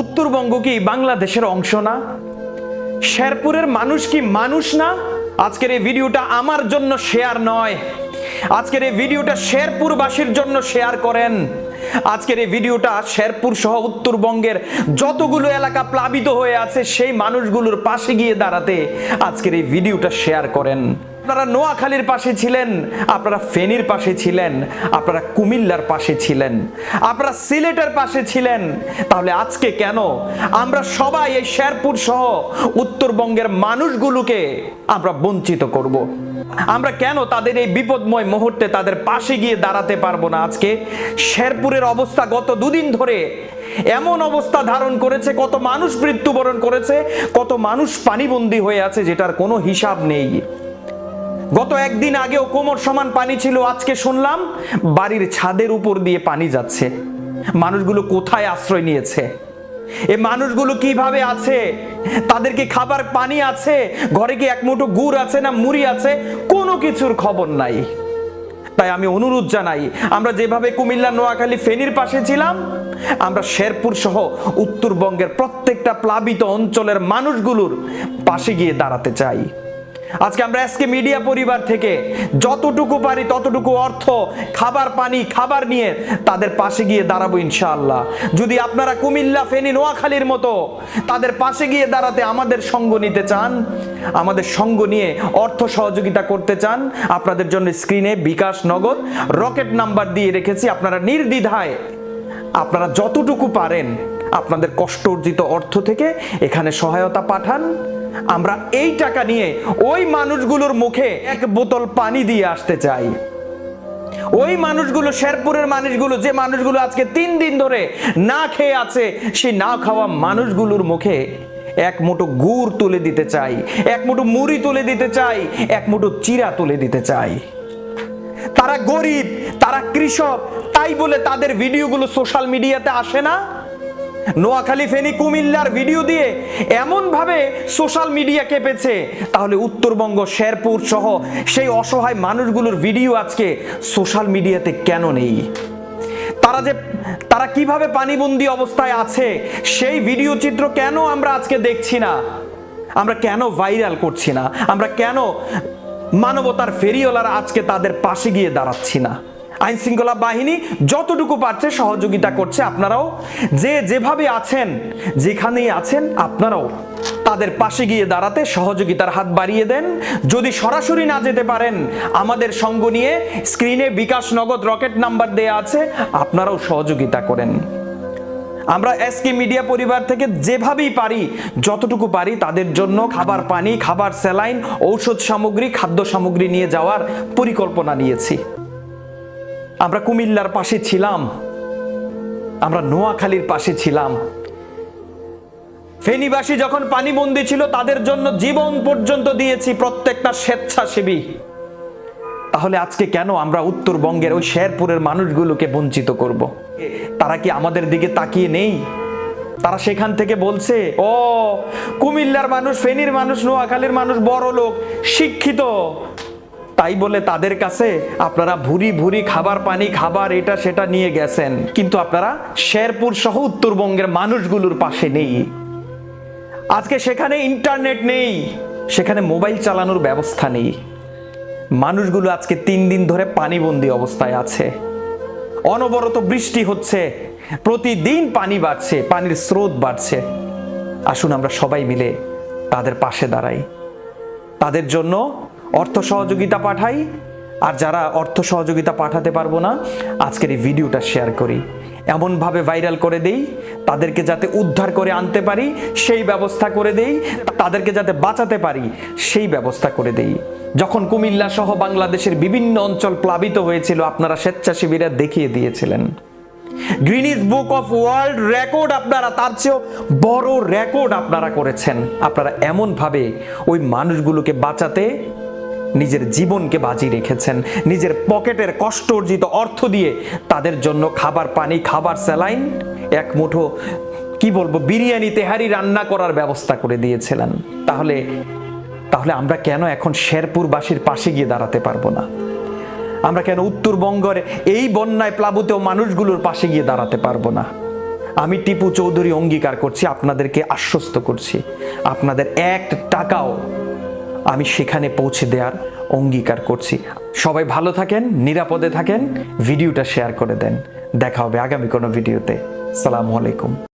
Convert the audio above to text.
উত্তরবঙ্গ কি বাংলাদেশের অংশ না? শেরপুরের মানুষ কি মানুষ না? আজকের এই ভিডিওটা আমার জন্য শেয়ার নয়। আজকের এই ভিডিওটা শেরপুরবাসীর জন্য শেয়ার করেন। আজকের এই ভিডিওটা শেরপুর সহ উত্তরবঙ্গের যতগুলো এলাকা প্লাবিত হয়ে আছে, সেই মানুষগুলোর পাশে গিয়ে দাঁড়াতে আজকের এই ভিডিওটা শেয়ার করেন। আপনারা নোয়াখালীর পাশে ছিলেন, আপনারা ফেনীর পাশে ছিলেন, আপনারা কুমিল্লার পাশে ছিলেন, আপনারা সিলেটের পাশে ছিলেন। তাহলে আজকে কেন আমরা সবাই এই শেরপুর সহ উত্তরবঙ্গের মানুষগুলোকে আমরা বঞ্চিত করব। আমরা কেন তাদের এই বিপদময় মুহূর্তে তাদের পাশে গিয়ে দাঁড়াতে পারব না আজকে? শেরপুরের অবস্থা গত দুদিন ধরে এমন অবস্থা ধারণ করেছে, কত মানুষ মৃত্যুবরণ করেছে, কত মানুষ পানিবন্দী হয়ে আছে যেটার কোনো হিসাব নেই। গত একদিন আগেও কোমর সমান পানি ছিল, আজকে শুনলাম বাড়ির ছাদের উপর দিয়ে পানি যাচ্ছে। মানুষগুলো কোথায় আশ্রয় নিয়েছে? এ মানুষগুলো কীভাবে আছে? তাদের কি খাবার পানি আছে? ঘরে কি এক মুঠো গুড় আছে না মুড়ি আছে? কোনো কিছুর খবর নাই। তাই আমি অনুরোধ জানাই, আমরা যেভাবে কুমিল্লা নোয়াখালী ফেনীর পাশে ছিলাম, আমরা শেরপুর সহ উত্তরবঙ্গের প্রত্যেকটা প্লাবিত অঞ্চলের মানুষগুলোর পাশে গিয়ে দাঁড়াতে চাই। আজকে আমরা এসকে মিডিয়া পরিবার থেকে যতটুকু পারি, ততটুকু অর্থ, খাবার, পানি, খাবার নিয়ে তাদের পাশে গিয়ে দাঁড়াবো ইনশাআল্লাহ। যদি আপনারা কুমিল্লা, ফেনী, নোয়াখালীর মতো তাদের পাশে গিয়ে দাঁড়াতে আমাদের সঙ্গ নিতে চান, আমাদের সঙ্গ নিয়ে অর্থ সহযোগিতা করতে চান, আপনাদের জন্য স্ক্রিনে বিকাশ নগদ, রকেট নাম্বার দিয়ে রেখেছি, আপনারা নির্দ্বিধায় আপনারা যতটুকু পারেন আপনাদের কষ্ট অর্জিত অর্থ থেকে এখানে সহায়তা পাঠান। আমরা এই টাকা নিয়ে ওই মানুষগুলোর মুখে এক বোতল পানি দিয়ে আসতে চাই। ওই মানুষগুলো, শেরপুরের মানুষগুলো, যে মানুষগুলো আজকে তিন দিন ধরে না খেয়ে আছে, সেই না খাওয়া মানুষগুলোর মুখে এক মুঠো গুড় তুলে দিতে চাই, এক মুঠো মুড়ি তুলে দিতে চাই, এক মুঠো চিরা তুলে দিতে চাই। তারা গরিব, তারা কৃষক, তাই বলে তাদের ভিডিওগুলো সোশ্যাল মিডিয়াতে আসে না? নোয়াখালী, ফেনী, কুমিল্লার ভিডিও দিয়ে এমন ভাবে সোশ্যাল মিডিয়া কেঁপেছে। তাহলে উত্তরবঙ্গ, শেরপুর সহ সেই অসহায় মানুষগুলোর ভিডিও আজকে সোশ্যাল মিডিয়াতে কেন নেই? তারা যে, তারা কীভাবে পানিবন্দি অবস্থায় আছে, সেই ভিডিও চিত্র কেন আমরা আজকে দেখছি না? আমরা কেন ভাইরাল করছি না? আমরা কেন মানবতার ফেরিওয়ালারা আজকে তাদের পাশে গিয়ে দাঁড়াচ্ছি না? আইন শৃঙ্খলা বাহিনী যতটুকু পারছে সহযোগিতা করছে আপনারাও। যে যেভাবে আছেন, যেখানেই আছেন আপনারাও তাদের পাশে গিয়ে দাঁড়াতে সহযোগিতার হাত বাড়িয়ে দেন। যদি সরাসরি না যেতে পারেন, আমাদের সঙ্গ নিয়ে স্ক্রিনে বিকাশ নগদ রকেট নাম্বার দেয়া আছে, আপনারাও সহযোগিতা করেন। আমরা এসকে মিডিয়া পরিবার থেকে যেভাবেই পারি, যতটুকু পারি তাদের জন্য খাবার পানি, খাবার স্যালাইন, ঔষধ সামগ্রী, খাদ্য সামগ্রী নিয়ে যাওয়ার পরিকল্পনা নিয়েছি। আমরা কুমিল্লার পাশে ছিলাম। আমরা নোয়াখালীর পাশে ছিলাম। ফেনীবাসী যখন পানিবন্দী ছিল, তাদের জন্য জীবন পর্যন্ত দিয়েছি প্রত্যেকটা স্বেচ্ছাসেবী। তাহলে আজকে কেন আমরা উত্তরবঙ্গের ওই শেরপুরের মানুষগুলোকে বঞ্চিত করব। তারা কি আমাদের দিকে তাকিয়ে নেই? তারা সেখান থেকে বলছে, ও, কুমিল্লার মানুষ, ফেনীর মানুষ, নোয়াখালীর মানুষ বড় লোক শিক্ষিত তাই বলে তাদের কাছে আপনারা ভুরি ভুরি খাবার পানি, খাবার এটা সেটা নিয়ে গেছেন। কিন্তু আপনারা শেরপুর সহ উত্তরবঙ্গের মানুষগুলোর পাশে নেই। আজকে সেখানে ইন্টারনেট নেই, সেখানে মোবাইল চালানোর ব্যবস্থা নেই। মানুষগুলো আজকে তিন দিন ধরে পানিবন্দী অবস্থায় আছে। অনবরত বৃষ্টি হচ্ছে, প্রতিদিন পানি বাড়ছে, পানির স্রোত বাড়ছে। আসুন আমরা সবাই মিলে তাদের পাশে দাঁড়াই। তাদের জন্য অর্থ সহযোগিতা পাঠাই। আর যারা অর্থ সহযোগিতা পাঠাতে পারব না, আজকের এই ভিডিওটা শেয়ার করি। এমনভাবে ভাইরাল করে দেই, তাদেরকে যাতে উদ্ধার করে আনতে পারি, সেই ব্যবস্থা করে দেই, তাদেরকে যাতে বাঁচাতে পারি, সেই ব্যবস্থা করে দেই। যখন কুমিল্লা সহ বাংলাদেশের বিভিন্ন অঞ্চল প্লাবিত হয়েছিল, আপনারা স্বেচ্ছাসেবীরা দেখিয়ে দিয়েছিলেন। Guinness book of world record আপনারা, তার চেয়েও বড় রেকর্ড আপনারা করেছেন। আপনারা এমনভাবে ওই মানুষগুলোকে বাঁচাতে নিজের জীবনকে বাজি রেখেছেন, নিজের পকেটের কষ্ট অর্জিত অর্থ দিয়ে তাদের জন্য খাবার, পানি, খাবার, স্যালাইন, এক মুঠো, কি বলব, বিরিয়ানি, তেহারি রান্না করার ব্যবস্থা করে দিয়েছিলেন। তাহলে তাহলে আমরা কেন এখন শেরপুরবাসীর পাশে গিয়ে দাঁড়াতে পারব না? আমরা কেন উত্তরবঙ্গের এই বন্যায় প্লাবিত মানুষগুলোর পাশে গিয়ে দাঁড়াতে পারব না? আমি টিপু চৌধুরী অঙ্গীকার করছি, আপনাদেরকে আশ্বস্ত করছি। আপনাদের এক টাকাও আমি সেখানে পৌঁছে দেওয়ার অঙ্গীকার করছি। সবাই ভালো থাকেন, নিরাপদে থাকেন, ভিডিওটা শেয়ার করে দেন। দেখা হবে আগামী কোনো ভিডিওতে। সালামু আলাইকুম।